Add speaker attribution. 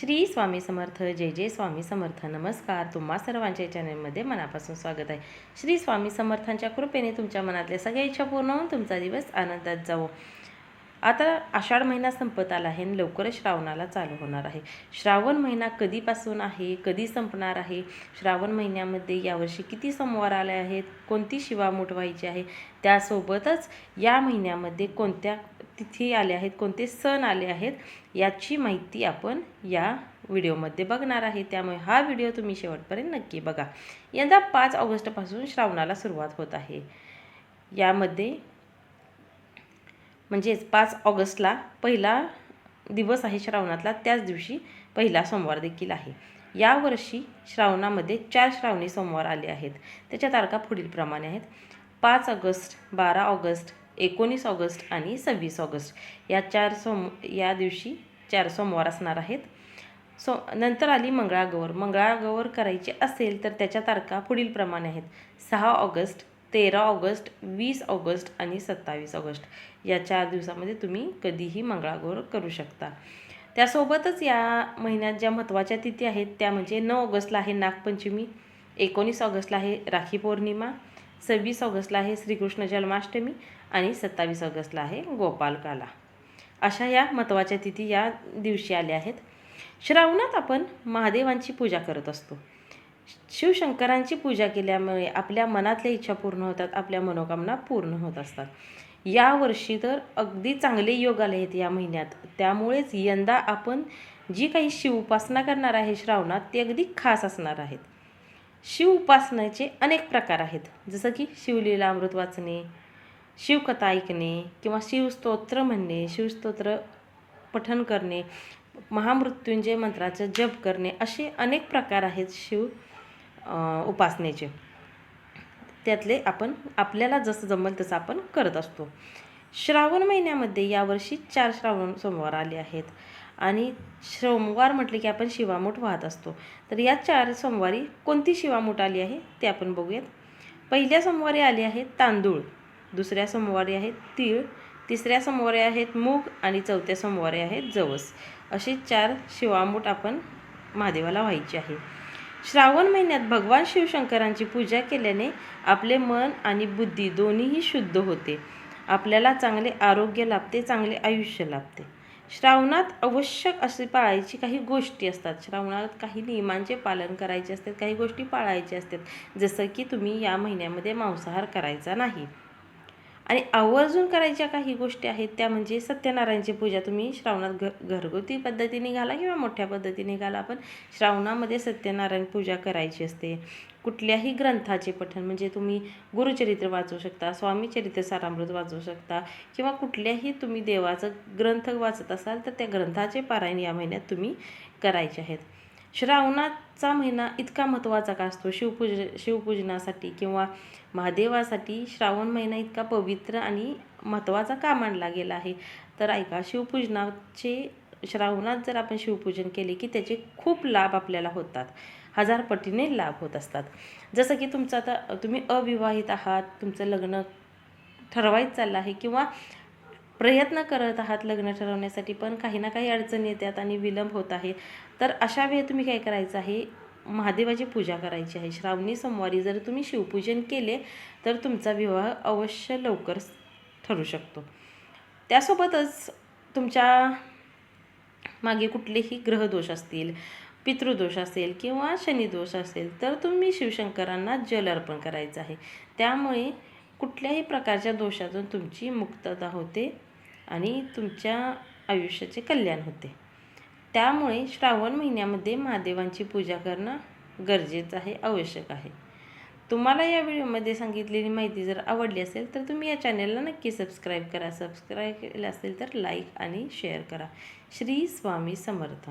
Speaker 1: श्री स्वामी समर्थ जय जय स्वामी समर्थ. नमस्कार. तुम्हा सर्वांच्या चॅनलमध्ये मनापासून स्वागत आहे. श्री स्वामी समर्थांच्या कृपेने तुमच्या मनातल्या सगळ्या इच्छा पूर्ण होऊन तुमचा दिवस आनंदात जावो. आता आषाढ महिना संपत आला आहे आणि लवकरच श्रावणाला चालू होणार आहे. श्रावण महिना कधीपासून आहे? कधी संपणार आहे? श्रावण महिन्यामध्ये यावर्षी किती सोमवार आले आहेत? कोणती शिवा मोठवायची आहे? त्यासोबतच या महिन्यामध्ये कोणत्या तिथी आल्या आहेत कोणते सण आले आहेत याची माहिती आपण या व्हिडिओमध्ये बघणार आहे. त्यामुळे हा व्हिडिओ तुम्ही शेवटपर्यंत नक्की बघा. यंदा पाच ऑगस्टपासून श्रावणाला सुरुवात होत आहे. यामध्ये म्हणजेच पाच ऑगस्टला पहिला दिवस आहे श्रावणातला त्याच दिवशी पहिला सोमवार देखील आहे. यावर्षी श्रावणामध्ये चार श्रावणी सोमवार आले आहेत. त्याच्या तारखा पुढीलप्रमाणे आहेत. पाच ऑगस्ट बारा ऑगस्ट एकोणीस ऑगस्ट आणि सव्वीस ऑगस्ट. या चार सोम या दिवशी चार सोमवार असणार आहेत. सो नंतर आली मंगळागौर मंगळागौर करायची असेल तर त्याच्या तारखा पुढीलप्रमाणे आहेत. सहा ऑगस्ट तेरा ऑगस्ट वीस ऑगस्ट आणि सत्तावीस ऑगस्ट. या चार दिवसामध्ये तुम्ही कधीही मंगळागौर करू शकता. त्यासोबतच या महिन्यात ज्या महत्त्वाच्या तिथी आहेत त्या म्हणजे नऊ ऑगस्टला आहे नागपंचमी एकोणीस ऑगस्टला आहे राखी पौर्णिमा सव्वीस ऑगस्टला आहे श्रीकृष्ण जन्माष्टमी आणि सत्तावीस ऑगस्टला आहे गोपालकाला अशा या महत्त्वाच्या तिथी या दिवशी आल्या आहेत. श्रावणात आपण महादेवांची पूजा करत असतो. शिवशंकरांची पूजा केल्यामुळे आपल्या मनातल्या इच्छा पूर्ण होतात आपल्या मनोकामना पूर्ण होत असतात. यावर्षी तर अगदी चांगले योग आले आहेत या महिन्यात. त्यामुळेच यंदा आपण जी काही शिव उपासना करणार आहे श्रावणात ते अगदी खास असणार आहेत. शिव उपासनेचे अनेक प्रकार आहेत. जसं की शिवलीला अमृत वाचणे शिवकथा ऐकणे किंवा शिवस्तोत्र म्हणणे शिवस्तोत्र पठन करणे महामृत्युंजय मंत्राचं जप करणे असे अनेक प्रकार आहेत शिव उपासनेचे. त्यातले आपण आपल्याला जसं जमल तसं आपण करत असतो. श्रावण महिन्यामध्ये यावर्षी चार श्रावण सोमवार आले आहेत. आणि सोमवार म्हटले की आपण शिवामूठ वाहत असतो. तर या चार सोमवारी कोणती शिवामूठ आली आहे ते आपण बघूयात. पहिल्या सोमवारी आली आहे तांदूळ. दुसऱ्या सोमवारी आहेत तीळ तिसऱ्या सोमवारी आहेत मूग आणि चौथ्या सोमवारी आहेत जवस. असे चार शिवामूठ आपण महादेवाला व्हायची आहे. श्रावण महिन्यात भगवान शिवशंकरांची पूजा केल्याने आपले मन आणि बुद्धी दोन्हीही शुद्ध होते. आपल्याला चांगले आरोग्य लाभते चांगले आयुष्य लाभते. श्रावणात आवश्यक असे पाळायची काही गोष्टी असतात. श्रावणात काही नियमांचे पालन करायचे असतात काही गोष्टी पाळायच्या असतात. जसं की तुम्ही या महिन्यामध्ये मांसाहार करायचा नाही. आणि आवर्जून करायच्या काही गोष्टी आहेत त्या म्हणजे सत्यनारायणची पूजा तुम्ही श्रावणात घ घरगुती पद्धतीने घाला किंवा मोठ्या पद्धतीने घाला पण श्रावणामध्ये सत्यनारायण पूजा करायची असते. कुठल्याही ग्रंथाचे पठण म्हणजे तुम्ही गुरुचरित्र वाचू शकता स्वामीचरित्र सारामृत वाचू शकता किंवा कुठल्याही तुम्ही देवाचं ग्रंथ वाचत असाल तर त्या ग्रंथाचे पारायण या महिन्यात तुम्ही करायचे आहेत. श्रावणाचा महिना इतका महत्त्वाचा का असतो? शिवपूज शिवपूजनासाठी किंवा महादेवासाठी श्रावण महिना इतका पवित्र आणि महत्त्वाचा का मानला गेला आहे? तर ऐका शिवपूजनाचे श्रावणात जर आपण शिवपूजन केले की त्याचे खूप लाभ आपल्याला होतात. हजार पटीने लाभ होत असतात. जसं की तुमचं आता तुम्ही अविवाहित आहात तुमचं लग्न ठरवायचं चाललं आहे किंवा प्रयत्न करत आहात लग्न ठरवण्यासाठी पण काही ना काही अडचणी येतात आणि विलंब होत आहे. तर अशा वेळी तुम्ही काय करायचं आहे? महादेवाची पूजा करायची आहे. श्रावणी सोमवारी जर तुम्ही शिवपूजन केले तर तुमचा विवाह अवश्य लवकर ठरू शकतो. त्यासोबतच तुमच्या मागे कुठलेही ग्रहदोष असतील पितृदोष असेल किंवा शनिदोष असेल तर तुम्ही शिवशंकरांना जल अर्पण करायचं आहे. त्यामुळे कुठल्याही प्रकारच्या दोषातून तुमची मुक्तता होते. आणि तुमच्या आयुष्याचे कल्याण होते. त्यामुळे श्रावण महिन्यामध्ये महादेवांची पूजा करणं गरजेचं आहे आवश्यक आहे. तुम्हाला या व्हिडिओमध्ये सांगितलेली माहिती जर आवडली असेल तर तुम्ही या चॅनलला नक्की सबस्क्राईब करा. सबस्क्राईब केलं असेल तर लाईक आणि शेअर करा. श्री स्वामी समर्थ.